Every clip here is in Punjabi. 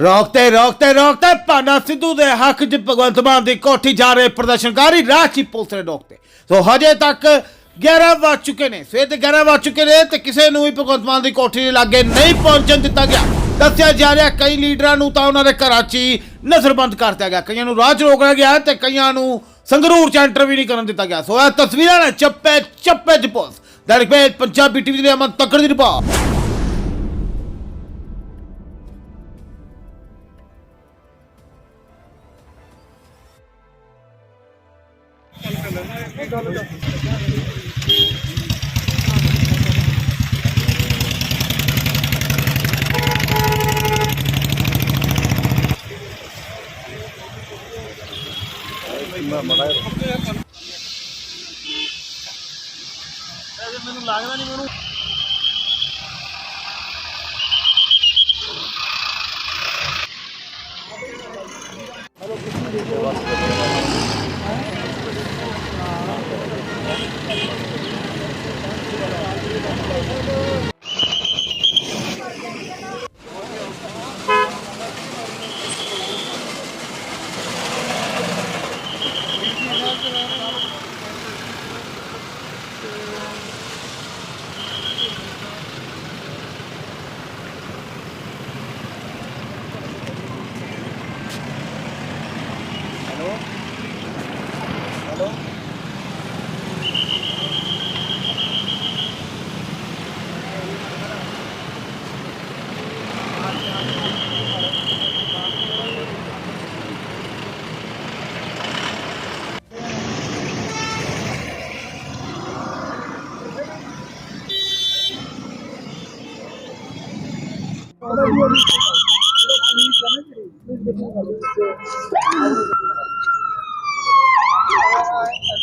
ਰੋਕਤੇ ਰੋਕਤੇ ਰੋਕਤੇ ਪਾਨਾ ਸਿੱਧੂ ਦੇ ਹੱਕ 'ਚ ਭਗਵੰਤ ਮਾਨ ਦੀ ਕੋਠੀ ਜਾ ਰਹੇ ਪ੍ਰਦਰਸ਼ਨਕਾਰੀ ਰਾਂਚੀ ਪੁਲਿਸ ਨੇ ਰੋਕਤੇ। ਸੋ ਹਜੇ ਤੱਕ 11 ਵੱਜ ਚੁੱਕੇ ਨੇ। ਸਵੇਰ ਦੇ 11 ਵੱਜ ਚੁੱਕੇ ਨੇ ਤੇ ਕਿਸੇ ਨੂੰ ਵੀ ਭਗਵੰਤ ਮਾਨ ਦੀ ਕੋਠੀ ਦੇ ਲਾਗੇ ਨਹੀਂ ਪਹੁੰਚਣ ਦਿੱਤਾ ਗਿਆ। ਦੱਸਿਆ ਜਾ ਰਿਹਾ ਕਈ ਲੀਡਰਾਂ ਨੂੰ ਤਾਂ ਉਹਨਾਂ ਦੇ ਘਰਾਂ 'ਚ ਹੀ ਨਜ਼ਰਬੰਦ ਕਰ ਦਿੱਤਾ ਗਿਆ। ਕਈਆਂ ਨੂੰ ਰਾਹ 'ਚ ਰੋਕਿਆ ਗਿਆ ਤੇ ਕਈਆਂ ਨੂੰ ਸੰਗਰੂਰ 'ਚ ਐਂਟਰ ਵੀ ਨਹੀਂ ਕਰਨ ਦਿੱਤਾ ਗਿਆ। ਸੋ ਇਹ ਤਸਵੀਰਾਂ ਨੇ ਚੱਪੇ ਚੱਪੇ 'ਚ ਪੁਲਿਸ। ਦੈਨਿਕ ਪੰਜਾਬੀ ਟੀਵੀ ਦੇ ਅਮਨ ਤੱਕੜ ਦੀ ਰਿਪੋਰਟ। ਇਹ ਗੱਲ ਦਾ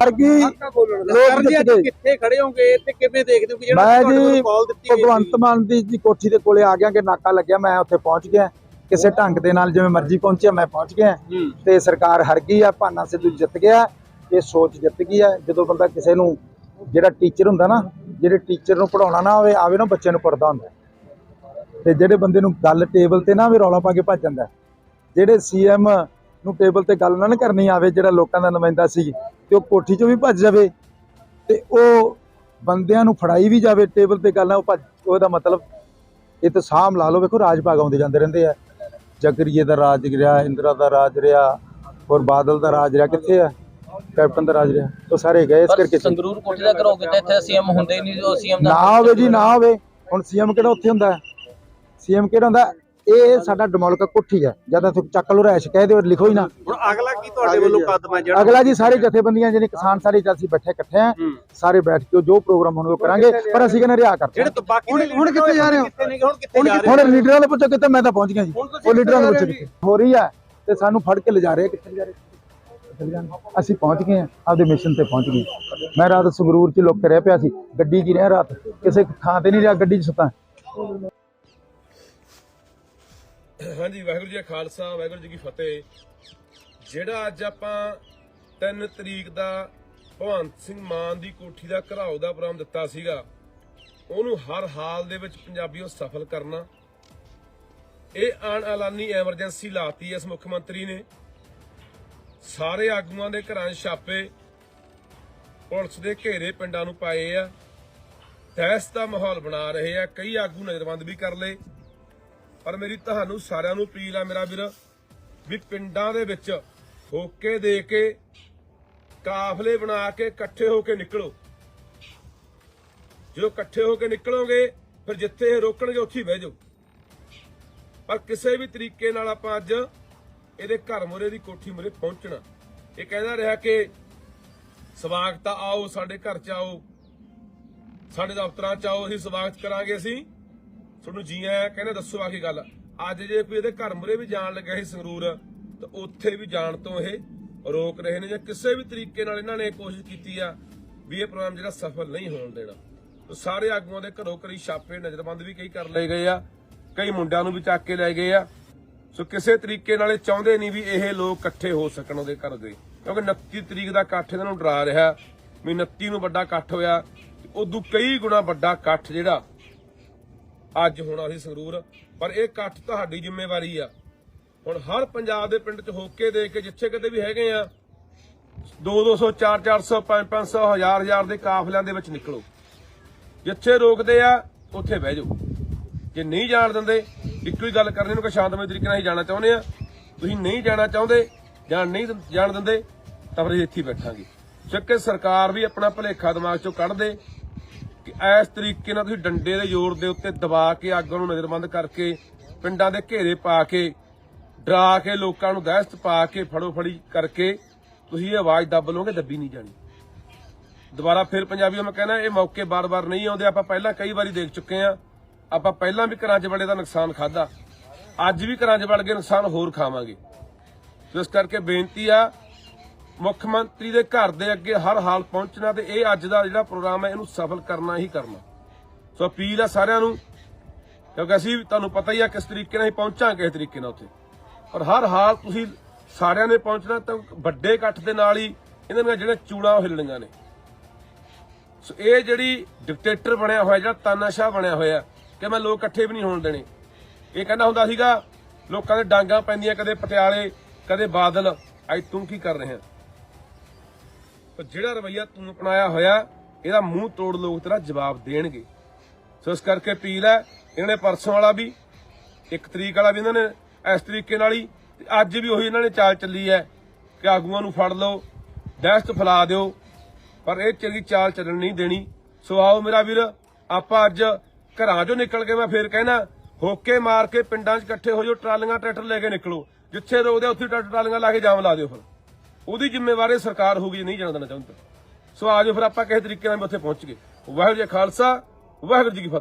ਵਰਗੀ ਲੋਕ ਜੀ ਅੱਜ ਜਿੱਤ ਗਏ ਕਿੱਥੇ ਖੜੇ ਹੋਗੇ ਤੇ ਕਿਵੇਂ ਦੇਖਦੇ ਹੋ ਕਿ ਜਿਹੜਾ ਮੈਂ ਤੁਹਾਡੇ ਵੱਲੋਂ ਜੀ ਕਾਲ ਦਿੱਤੀ ਗਈ ਭਗਵੰਤ ਮਾਨ ਦੀ ਜੀ ਕੋਠੀ ਦੇ ਕੋਲੇ ਆ ਗਿਆ ਕਿ ਨਾਕਾ ਲੱਗਿਆ ਮੈਂ ਉੱਥੇ ਪਹੁੰਚ ਗਿਆ। ਕਿਸੇ ਢੰਗ ਦੇ ਨਾਲ ਜਿਵੇਂ ਮਰਜ਼ੀ ਪਹੁੰਚਿਆ ਮੈਂ ਪਹੁੰਚ ਗਿਆ। ਤੇ ਸਰਕਾਰ ਹਰ ਗਈ ਆ ਭਾਨਾ ਸਿੱਧੂ ਜਿੱਤ ਗਿਆ ਇਹ ਸੋਚ ਜਿੱਤ ਗਈ ਆ। ਜਦੋਂ ਬੰਦਾ ਕਿਸੇ ਨੂੰ ਜਿਹੜਾ ਟੀਚਰ ਹੁੰਦਾ ਨਾ ਜਿਹੜੇ ਟੀਚਰ ਨੂੰ ਪੜਾਉਣਾ ਨਾ ਹੋਵੇ ਆਵੇ ਨਾ ਬੱਚੇ ਨੂੰ ਪੜਦਾ ਹੁੰਦਾ। ਤੇ ਜਿਹੜੇ ਬੰਦੇ ਨੂੰ ਗੱਲ ਟੇਬਲ ਤੇ ਨਾ ਵੀ ਰੌਲਾ ਪਾ ਕੇ ਭੱਜ ਜਾਂਦਾ। ਜਿਹੜੇ ਸੀਐਮ ਨੂੰ ਟੇਬਲ ਤੇ ਗੱਲ ਨਾ ਕਰਨੀ ਆਵੇ ਜਿਹੜਾ ਲੋਕਾਂ ਦਾ ਨੁਮਾਇੰਦਾ ਸੀ ਤੇ ਉਹ ਕੋਠੀ 'ਚੋਂ ਵੀ ਭੱਜ ਜਾਵੇ ਤੇ ਉਹ ਬੰਦਿਆਂ ਨੂੰ ਫੜਾਈ ਵੀ ਜਾਵੇ ਟੇਬਲ ਤੇ ਗੱਲ ਉਹ ਭੱਜ ਉਹਦਾ ਮਤਲਬ ਇਹ ਤਾਂ ਸਾਮ ਲਾ ਲਓ ਵੇਖੋ ਰਾਜ ਭਾਗ ਆਉਂਦੇ ਜਾਂਦੇ ਰਹਿੰਦੇ ਆ। ਜਗਰੀਏ ਦਾ ਰਾਜ ਰਿਹਾ ਇੰਦਰਾ ਦਾ ਰਾਜ ਰਿਹਾ ਔਰ ਬਾਦਲ ਦਾ ਰਾਜ ਰਿਹਾ ਕਿੱਥੇ ਆ? ਕੈਪਟਨ ਦਾ ਰਾਜ ਰਿਹਾ ਉਹ ਸਾਰੇ ਗਏ ਇਸ ਕਰਕੇ ਸੰਗਰੂਰ ਕੋਠੀ ਦਾ ਕਰੋਗੇ ਤਾਂ ਇੱਥੇ ਸੀਐਮ ਹੁੰਦੇ ਨਹੀਂ ਜੋ ਸੀਐਮ ਦਾ ਨਾ ਹੋਵੇ ਜੀ ਨਾ ਹੋਵੇ। ਹੁਣ ਸੀਐਮ ਕਿਹੜਾ ਉੱਥੇ ਹੁੰਦਾ? ਸੀਐਮ ਕਿਹੜਾ ਹੁੰਦਾ? ਇਹ ਸਾਡਾ ਡਮੋਲਕ ਕੋਠੀ ਹੈ ਜਦ ਤੱਕ ਚੱਕ ਲੋ ਰਹਿਸ਼ ਕਹਿ ਦਿਓ ਲਿਖੋ ਹੀ ਨਾ। ਹੁਣ ਅਗਲਾ ਕੀ ਤੁਹਾਡੇ ਵੱਲੋਂ ਕਦਮ ਹੈ ਜਿਹੜਾ? ਅਗਲਾ ਜੀ ਸਾਰੇ ਜਥੇਬੰਦੀਆਂ ਜਿਹੜੇ ਕਿਸਾਨ ਸਾਰੇ ਜਦ ਅਸੀਂ ਬੈਠੇ ਇਕੱਠੇ ਆ ਹੂੰ। ਸਾਰੇ ਬੈਠ ਕੇ ਜੋ ਪ੍ਰੋਗਰਾਮ ਹੋਣਗੇ ਉਹ ਕਰਾਂਗੇ ਪਰ ਅਸੀਂ ਕਹਿੰਦੇ ਰਿਹਾ ਕਰਦੇ ਜਿਹੜੇ ਹਾਂ। ਤੋਂ ਬਾਕੀ ਹੁਣ- ਹੁਣ ਕਿੱਥੇ ਜਾ ਰਹੇ ਹੋ? ਕਿੱਥੇ ਨਹੀਂ ਹੁਣ ਕਿੱਥੇ ਜਾ ਰਹੇ ਹੁਣ ਲੀਡਰਾਂ ਨੂੰ ਪੁੱਛੋ ਕਿੱਥੇ ਮੈਂ ਤਾਂ ਪਹੁੰਚ ਗਿਆ ਜੀ। ਹੁਣ ਉਹ ਲੀਡਰਾਂ ਨੂੰ ਪੁੱਛੋ ਜਾ? ਹੋ ਰਹੀ ਹੈ ਤੇ ਸਾਨੂੰ ਫੜ ਕੇ ਲਿਜਾ ਰਹੇ ਕਿੱਥੇ ਲਿਜਾ ਰਹੇ ਕਿੱਥੇ ਲਿਜਾ ਰਹੇ? ਅਸੀਂ ਪਹੁੰਚ ਗਏ ਆ ਆਪਦੇ ਮਿਸ਼ਨ ਤੇ ਪਹੁੰਚ ਗਏ। ਮੈਂ ਰਾਤ ਸੰਗਰੂਰ ਚ ਲੁੱਕ ਕੇ ਰਹਿ ਪਿਆ ਸੀ। ਗੱਡੀ 'ਚ ਹੀ ਰਿਹਾ ਰਾਤ। ਕਿਸੇ ਥਾਂ ਤੇ ਨਹੀਂ ਰਿਹਾ ਗੱਡੀ 'ਚ ਸੁੱਤਾ। ਹਾਂਜੀ, ਵਾਹਿਗੁਰੂ ਜੀ ਕਾ ਖਾਲਸਾ, ਵਾਹਿਗੁਰੂ ਜੀ ਕੀ ਫਤਿਹ। ਜਿਹੜਾ ਅੱਜ ਆਪਾਂ 3 ਤਰੀਕ ਦਾ ਭਗਵੰਤ ਸਿੰਘ ਮਾਨ ਦੀ ਕੋਠੀ ਦਾ ਘਰਾਓ ਦਾ ਪ੍ਰੋਗਰਾਮ ਦਿੱਤਾ ਸੀਗਾ, ਉਹਨੂੰ ਹਰ ਹਾਲ ਦੇ ਵਿੱਚ ਪੰਜਾਬੀਓ ਸਫਲ ਕਰਨਾ। ਇਹ ਆਣ ਐਲਾਨੀ ਐਮਰਜੈਂਸੀ ਲਾਤੀ ਇਸ ਮੁੱਖ ਮੰਤਰੀ ਨੇ। ਸਾਰੇ ਆਗੂਆਂ ਦੇ ਘਰਾਂ 'ਚ ਛਾਪੇ, ਪੁਲਿਸ ਦੇ ਘੇਰੇ ਪਿੰਡਾਂ ਨੂੰ ਪਾਏ ਆ। ਤਹਿਸ ਦਾ ਮਾਹੌਲ ਬਣਾ ਰਹੇ ਆ, ਕਈ ਆਗੂ ਨਜ਼ਰਬੰਦ ਵੀ ਕਰ ਲਏ। ਪਰ ਮੇਰੀ ਤੁਹਾਨੂੰ ਸਾਰਿਆਂ ਨੂੰ ਅਪੀਲ ਆ ਮੇਰਾ ਵੀਰ, ਵੀ ਪਿੰਡਾਂ ਦੇ ਵਿੱਚ ਹੋਕੇ ਦੇ ਕੇ, ਕਾਫਲੇ ਬਣਾ ਕੇ ਇਕੱਠੇ ਹੋ ਕੇ ਨਿਕਲੋ। ਜਦੋਂ ਇਕੱਠੇ ਹੋ ਕੇ ਨਿਕਲੋਗੇ, ਫਿਰ ਜਿੱਥੇ ਇਹ ਰੋਕਣਗੇ ਉੱਥੇ ਹੀ ਬਹਿ ਜਾਓ। ਪਰ ਕਿਸੇ ਵੀ ਤਰੀਕੇ ਨਾਲ ਆਪਾਂ ਅੱਜ ਇਹਦੇ ਘਰ ਮੁਰੇ ਦੀ ਕੋਠੀ ਮੁਰੇ ਪਹੁੰਚਣਾ। ਇਹ ਕਹਿੰਦਾ ਰਿਹਾ ਕਿ ਸਵਾਗਤ ਆਓ ਸਾਡੇ ਘਰ ਚ ਆਓ, ਸਾਡੇ ਦਫ਼ਤਰਾਂ ਚ ਆਓ, ਅਸੀਂ ਸਵਾਗਤ ਕਰਾਂਗੇ ਅਸੀਂ। ਤੁਹਾਨੂੰ ਜੀ ਆਇਆਂ ਕਹਿੰਦੇ ਦੱਸੋ ਆ ਕੀ ਗੱਲ ਅੱਜ ਜੇ ਕੋਈ ਇਹਦੇ ਘਰ ਮੁਰੇ ਵੀ ਜਾਣ ਲੱਗਿਆ ਸੀ ਸੰਗਰੂਰ, ਤਾਂ ਉੱਥੇ ਵੀ ਜਾਣ ਤੋਂ ਇਹ ਰੋਕ ਰਹੇ ਨੇ ਜਾਂ ਕਿਸੇ ਵੀ ਤਰੀਕੇ ਨਾਲ ਇਹਨਾਂ ਨੇ ਕੋਸ਼ਿਸ਼ ਕੀਤੀ ਆ ਵੀ ਇਹ ਪ੍ਰੋਗਰਾਮ ਜਿਹੜਾ ਸਫਲ ਨਹੀਂ ਹੋਣ ਦੇਣਾ। ਤਾਂ ਸਾਰੇ ਆਗੂਆਂ ਦੇ ਘਰੋਂ ਘਰੀ ਛਾਪੇ ਨਜ਼ਰਬੰਦ ਵੀ ਕਈ ਕਰ ਲਏ ਗਏ ਆ, ਕਈ ਮੁੰਡਿਆਂ ਨੂੰ ਵੀ ਚੱਕ ਕੇ ਲੈ ਗਏ ਆ। ਸੋ ਕਿਸੇ ਤਰੀਕੇ ਨਾਲ ਇਹ ਚਾਹੁੰਦੇ ਨਹੀਂ ਵੀ ਇਹ ਲੋਕ ਇਕੱਠੇ ਹੋ ਸਕਣ ਉਹਦੇ ਘਰ ਦੇ। ਕਿਉਂਕਿ 29 ਤਰੀਕ ਦਾ ਇਕੱਠ ਇਹਨਾਂ ਨੂੰ ਡਰਾ ਰਿਹਾ। ਵੀ 29 ਨੂੰ ਵੱਡਾ ਇਕੱਠ ਹੋਇਆ ਉਦੋਂ ਕਈ ਗੁਣਾ ਵੱਡਾ ਇਕੱਠ ਜਿਹੜਾ ਅੱਜ ਹੋਣਾ ਸੀ ਸੰਗਰੂਰ, ਪਰ ਇਹ ਇਕੱਠ ਤੁਹਾਡੀ ਜ਼ਿੰਮੇਵਾਰੀ ਆ। ਹੁਣ ਹਰ ਪੰਜਾਬ ਦੇ ਪਿੰਡ 'ਚ ਹੋਕੇ ਦੇ ਕੇ ਜਿੱਥੇ ਕਿਤੇ ਵੀ ਹੈਗੇ ਆ 2 200 4 400 5 500 1000 1000 ਦੇ ਕਾਫਲਿਆਂ ਦੇ ਵਿੱਚ ਨਿਕਲੋ। ਜਿੱਥੇ ਰੋਕਦੇ ਆ, ਉੱਥੇ ਬਹਿ ਜਾਓ। ਜੇ ਨਹੀਂ ਜਾਣ ਦਿੰਦੇ, ਇੱਕੋ ਹੀ ਗੱਲ ਕਰਨੀ ਨੂੰ ਕਿ ਸ਼ਾਂਤਮਈ ਤਰੀਕੇ ਨਾਲ ਹੀ ਜਾਣਾ ਚਾਹੁੰਦੇ ਆ। ਤੁਸੀਂ ਨਹੀਂ ਜਾਣਾ ਚਾਹੁੰਦੇ, ਜਾਂ ਨਹੀਂ ਜਾਣ ਦਿੰਦੇ, ਤਾਂ ਫਿਰ ਇੱਥੇ ਬੈਠਾਂਗੇ। ਚੱਕੇ ਸਰਕਾਰ ਵੀ ਆਪਣਾ ਭਲੇਖਾ ਦਿਮਾਗ ਚੋਂ ਕੱਢ ਦੇ ਇਸ ਤਰੀਕੇ ਨਾਲ ਤੁਸੀਂ ਡੰਡੇ ਦੇ ਜ਼ੋਰ ਦੇ ਉੱਤੇ ਦਬਾ ਕੇ ਅੱਗ ਨੂੰ ਨਜ਼ਰਬੰਦ ਕਰਕੇ ਪਿੰਡਾਂ ਦੇ ਘੇਰੇ ਪਾ ਕੇ, ਡਰਾ ਕੇ ਲੋਕਾਂ ਨੂੰ ਦਹਿਸ਼ਤ ਪਾ ਕੇ ਫੜੋ ਫੜੀ ਕਰਕੇ ਤੁਸੀਂ ਇਹ ਆਵਾਜ਼ ਦੱਬ ਲਓਗੇ, ਦੱਬੀ ਨਹੀਂ ਜਾਣੀ। ਦੁਬਾਰਾ ਫਿਰ ਪੰਜਾਬੀਓ ਮੈਂ ਕਹਿਣਾ, ਇਹ ਮੌਕੇ ਬਾਰ-ਬਾਰ ਨਹੀਂ ਆਉਂਦੇ, ਆਪਾਂ ਪਹਿਲਾਂ ਕਈ ਵਾਰੀ ਦੇਖ ਚੁੱਕੇ ਆ ਆਪਾਂ ਪਹਿਲਾਂ ਵੀ ਘਰਾਂ 'ਚ ਬੜੇ ਦਾ ਨੁਕਸਾਨ ਖਾਦਾ ਅੱਜ ਵੀ ਘਰਾਂ 'ਚ ਵੜ ਕੇ ਨੁਕਸਾਨ ਹੋਰ ਖਾਵਾਂਗੇ। ਸੋ ਇਸ ਕਰਕੇ ਬੇਨਤੀ ਆ ਮੁੱਖ ਮੰਤਰੀ ਦੇ ਘਰ ਦੇ ਅੱਗੇ ਹਰ ਹਾਲ ਪਹੁੰਚਣਾ ਤੇ ਇਹ ਅੱਜ ਦਾ ਜਿਹੜਾ ਪ੍ਰੋਗਰਾਮ ਹੈ, ਇਹਨੂੰ ਸਫਲ ਕਰਨਾ ਹੀ ਕਰਨਾ। ਸੋ ਅਪੀਲ ਆ ਸਾਰਿਆਂ ਨੂੰ, ਕਿਉਂਕਿ ਅਸੀਂ ਤੁਹਾਨੂੰ ਪਤਾ ਹੀ ਆ ਕਿਸ ਤਰੀਕੇ ਨਾਲ ਹੀ ਪਹੁੰਚਾਂਗੇ ਕਿਸ ਤਰੀਕੇ ਨਾਲ ਉੱਥੇ। ਪਰ ਹਰ ਹਾਲ ਤੁਸੀਂ ਸਾਰਿਆਂ ਨੇ ਪਹੁੰਚਣਾ ਤਾਂ ਵੱਡੇ ਇਕੱਠ ਦੇ ਨਾਲ ਹੀ ਇਹਨਾਂ ਦੀਆਂ ਜਿਹੜੇ ਚੂੜਾਂ ਉਹ ਹਿੱਲਣੀਆਂ ਨੇ। ਸੋ ਇਹ ਜਿਹੜੀ ਡਿਕਟੇਟਰ ਬਣਿਆ ਹੋਇਆ, ਜਿਹੜਾ ਤਾਨਾਸ਼ਾਹ ਬਣਿਆ ਹੋਇਆ, ਕਿ ਮੈਂ ਲੋਕ ਇਕੱਠੇ ਵੀ ਨਹੀਂ ਹੋਣ ਦੇਣੇ। ਇਹ ਕਹਿੰਦਾ ਹੁੰਦਾ ਸੀਗਾ, ਲੋਕਾਂ ਦੇ ਡਾਂਗਾ ਪੈਂਦੀਆਂ, ਕਦੇ ਪਟਿਆਲੇ, ਕਦੇ ਬਾਦਲ, ਅੱਜ ਤੂੰ ਕੀ ਕਰ ਰਿਹਾ ਪਰ ਜਿਹੜਾ ਰਵਈਆ ਤੂੰ ਅਪਣਾਇਆ ਹੋਇਆ, ਇਹਦਾ ਮੂੰਹ ਤੋੜ ਲੋਕ ਤੇਰਾ ਜਵਾਬ ਦੇਣਗੇ। ਸੋ ਇਸ ਕਰਕੇ ਅਪੀਲ ਹੈ, ਇਹਨਾਂ ਨੇ ਪਰਸੋਂ ਵਾਲਾ ਵੀ, ਇੱਕ ਤਰੀਕ ਵਾਲਾ ਵੀ ਇਹਨਾਂ ਨੇ, ਇਸ ਤਰੀਕੇ ਨਾਲ ਹੀ ਅੱਜ ਵੀ ਉਹੀ ਇਹਨਾਂ ਨੇ ਚਾਲ ਚੱਲੀ ਹੈ ਕਿ ਆਗੂਆਂ ਨੂੰ ਫੜ ਲਓ, ਦਹਿਸ਼ਤ ਫੈਲਾ ਦਿਓ, ਪਰ ਇਹ ਚੰਗੀ ਚਾਲ ਚੱਲਣ ਨਹੀਂ ਦੇਣੀ। ਸੋ ਆਓ ਮੇਰਾ ਵੀਰ, ਆਪਾਂ ਅੱਜ ਘਰਾਂ ਚੋਂ ਨਿਕਲ ਕੇ ਮੈਂ ਫੇਰ ਕਹਿਣਾ, ਹੋਕੇ ਮਾਰ ਕੇ ਪਿੰਡਾਂ 'ਚ ਇਕੱਠੇ ਹੋ ਜਾਓ ਟਰਾਲੀਆਂ, ਟਰੈਕਟਰ ਲੈ ਕੇ ਨਿਕਲੋ। ਜਿੱਥੇ ਰੋਕਦੇ ਉੱਥੇ ਟਰੈਕਟਰ ਟਰਾਲੀਆਂ ਲਾ ਕੇ ਜਾਮ ਲਾ ਦਿਓ ਫਿਰ। ਉਹਦੀ ਜ਼ਿੰਮੇਵਾਰੀ ਸਰਕਾਰ ਹੋਊਗੀ ਜੇ ਨਹੀਂ ਜਾਣ ਦੇਣਾ ਚਾਹੁੰਦਾ ਸੋ ਆਜੋ ਫਿਰ ਆਪਾਂ ਕਿਸੇ ਤਰੀਕੇ ਨਾਲ ਵੀ ਉੱਥੇ ਪਹੁੰਚ ਗਏ। ਵਾਹਿਗੁਰੂ ਜੀ ਖਾਲਸਾ, ਵਾਹਿਗੁਰੂ ਜੀ ਕੀ ਫਤਿਹ।